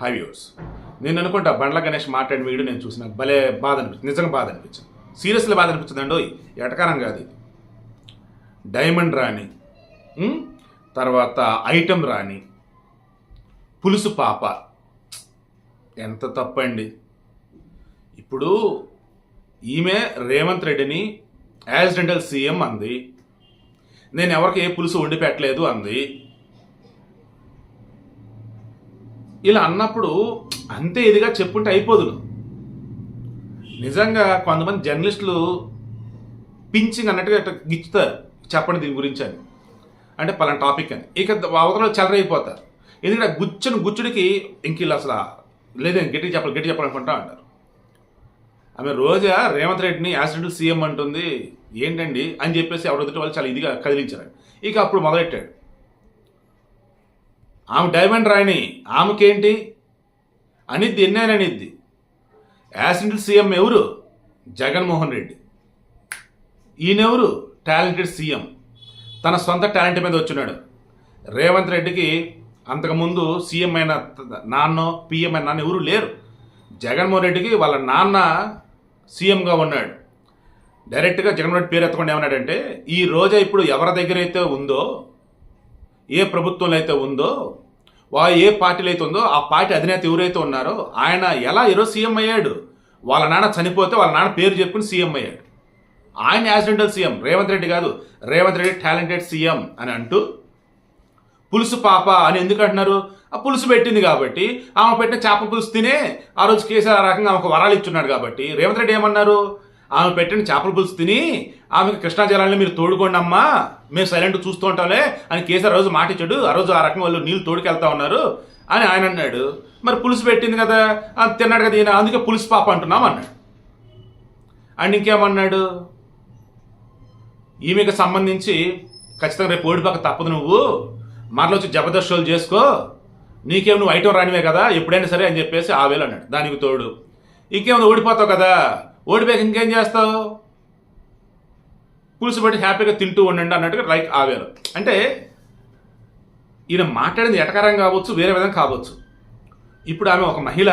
High views నేను అనుకుంటా బండ్ల గణేష్ మాట్లాడిన వీడియో నేను చూసిన భలే బాధ అనిపించింది నిజంగా బాధ అనిపించింది. సీరియస్లీ బాధ అనిపించింది అండి ఎటకారం కాదు ఇది. డైమండ్ రాణి తర్వాత ఐటమ్ రాణి పులుసు పాప. ఎంత తప్పండి. ఇప్పుడు ఈమె రేవంత్ రెడ్డిని యాక్సిడెంటల్ సీఎం అంది. నేను ఎవరికి ఏ పులుసు వండి పెట్టలేదు అంది. ఇలా అన్నప్పుడు అంతే ఇదిగా చెప్పుంటే అయిపోదు నిజంగా కొంతమంది జర్నలిస్టులు పించింగ్ అన్నట్టుగా ఇట్లా గిచ్చుతారు చెప్పండి దీని గురించి అని. అంటే పలానా టాపిక్ అని. ఇక అవతల చెలరైపోతారు ఎందుకంటే గుచ్చును గుచ్చుడికి ఇంక ఇలా అసలు లేదని గట్టి చెప్పాలి గట్టి చెప్పాలనుకుంటా అంటారు ఆమె రోజా రేవంత్ రెడ్డిని యాక్సిడెంటల్ సీఎం అంటుంది. ఏంటండి? అని చెప్పేసి ఎవరి వాళ్ళు చాలా ఇదిగా కదిలించారు. ఇక అప్పుడు మొదలెట్టాడు. ఆమె డైమండ్ రాణి. ఆమెకేంటి? అనిద్ది ఎన్నైనా అనిద్ది. సీఎం ఎవరు? జగన్మోహన్ రెడ్డి. ఈయనెవరు? Talented CM. తన సొంత టాలెంట్ మీద వచ్చినాడు రేవంత్ రెడ్డికి అంతకుముందు సీఎం అయిన నాన్న పిఎం అయిన నాన్న ఎవరు లేరు. జగన్మోహన్ రెడ్డికి వాళ్ళ నాన్న సీఎంగా ఉన్నాడు. డైరెక్ట్గా జగన్మోహన్ రెడ్డి పేరు ఎత్తకుండా ఏమన్నాడంటే ఈ రోజా ఇప్పుడు ఎవరి దగ్గర అయితే ఉందో ఏ ప్రభుత్వంలో అయితే ఉందో వా ఏ పార్టీలో అయితే ఉందో ఆ పార్టీ అధినేత ఎవరైతే ఉన్నారో ఆయన ఎలా ఈరోజు సీఎం అయ్యాడు. వాళ్ళ నాన్న చనిపోతే వాళ్ళ నాన్న పేరు చెప్పుకుని సీఎం అయ్యాడు. ఆయన యాక్సిడెంటల్ సీఎం రేవంత్ రెడ్డి కాదు రేవంత్ రెడ్డి టాలెంటెడ్ సీఎం అని అంటూ పులుసు పాప అని ఎందుకు అంటున్నారు? ఆ పులుసు పెట్టింది కాబట్టి ఆమె పెట్టిన చేప పులుసు తినే ఆ రోజు కేసీఆర్ ఆ రకంగా ఆమెకు వరాలు ఇచ్చున్నాడు కాబట్టి రేవంత్ రెడ్డి ఏమన్నారు? ఆమె పెట్టిన చేపల పులుసు తిని ఆమెకు కృష్ణా జలాన్ని మీరు తోడుకోండి అమ్మా. మేము సైలెంట్ చూస్తూ ఉంటాంలే అని కేసీఆర్ రోజు మాట ఇచ్చాడు. ఆ రోజు ఆ రకం వాళ్ళు నీళ్ళు తోడుకెళ్తా ఉన్నారు అని ఆయన అన్నాడు. మరి పులుసు పెట్టింది కదా తిన్నాడు కదా ఈయన అందుకే పులుసు పాప అంటున్నాం అన్నాడు. అండ్ ఇంకేమన్నాడు? ఈమెకు సంబంధించి ఖచ్చితంగా రేపు ఓడిపోక తప్పదు నువ్వు. మరలో వచ్చి జబర్దస్త్ షోలు చేసుకో. నీకేం నువ్వు ఐటమ్ రానివే కదా ఎప్పుడైనా సరే అని చెప్పేసి ఆ వేలు అన్నాడు. దానికి తోడు. ఇంకేమైనా ఓడిపోతావు కదా ఓడిపోయాక ఇంకేం చేస్తావు? పులుసు పెట్టి హ్యాపీగా తింటూ ఉండండి అన్నట్టుగా లైక్ ఆవేరు అంటే ఈయన మాట్లాడింది ఎటకారం కావచ్చు వేరే విధంగా కావచ్చు. ఇప్పుడు ఆమె ఒక మహిళ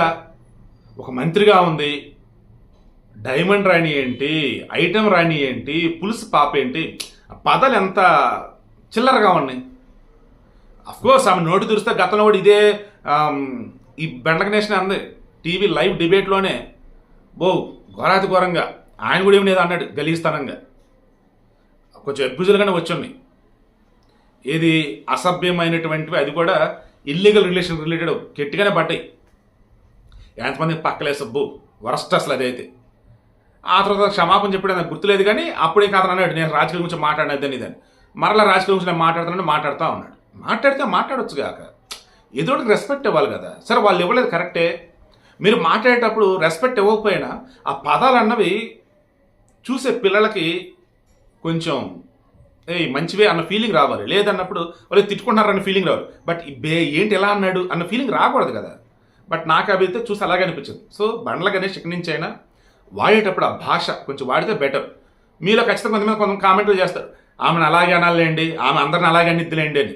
ఒక మంత్రిగా ఉంది. డైమండ్ రాణి ఏంటి? ఐటెం రాణి ఏంటి? పులుసు పాప ఏంటి? పదాలు ఎంత చిల్లరగా ఉన్నాయి. అఫ్కోర్స్ ఆమె నోటి తెరిస్తే గతంలో కూడా ఇదే ఈ బెండకనేషన్ అంది. టీవీ లైవ్ డిబేట్లోనే బో ఘోరాతి ఘోరంగా ఆయన కూడా ఏమి లేదు అన్నాడు గలీస్తానంగా కొంచెం అబ్యూజులుగానే వచ్చున్నాయి ఏది అసభ్యమైనటువంటివి అది కూడా ఇల్లీగల్ రిలేషన్ రిలేటెడ్ గట్టిగానే పడ్డాయి. ఎంతమంది పక్కలే సబ్బు వరస్ట్ అసలు అదైతే. ఆ తర్వాత క్షమాపణ చెప్పాడు నాకు గుర్తులేదు కానీ అప్పుడే కాదు అన్నాడు. నేను రాజకీయం గురించి మాట్లాడినదని ఇదని మరలా రాజకీయం గురించి నేను మాట్లాడుతున్నాను మాట్లాడుతూ ఉన్నాడు. మాట్లాడితే మాట్లాడొచ్చు కాక. ఎదుటికి రెస్పెక్ట్ ఇవ్వాలి కదా. సరే వాళ్ళు ఇవ్వలేదు కరెక్టే. మీరు మాట్లాడేటప్పుడు రెస్పెక్ట్ ఇవ్వకపోయినా ఆ పదాలు అన్నవి చూసే పిల్లలకి కొంచెం ఏ మంచివే అన్న ఫీలింగ్ రావాలి. లేదన్నప్పుడు వాళ్ళు తిట్టుకుంటున్నారన్న ఫీలింగ్ రావాలి. బట్ బే ఏంటి ఎలా అన్నాడు అన్న ఫీలింగ్ రాకూడదు కదా. బట్ నాకు అవి అయితే చూసి అలాగే అనిపించింది. సో బండ్ల గణేష్ ఇక్కడి నుంచి అయినా వాడేటప్పుడు ఆ భాష కొంచెం వాడితే బెటర్ మీలో ఖచ్చితంగా కొంతమంది కొంత కామెంట్లు చేస్తారు. ఆమెను అలాగే అనాలండి ఆమె అందరిని అలాగే అనిద్దులేండి అని.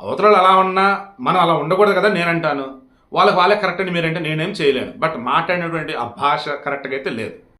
అవతలలో అలా ఉన్నా మనం అలా ఉండకూడదు కదా నేను అంటాను. వాళ్ళకి వాళ్ళే కరెక్ట్ అని మీరంటే నేనేం చేయలేను. బట్ మాట్లాడినటువంటి ఆ భాష కరెక్ట్గా అయితే లేదు.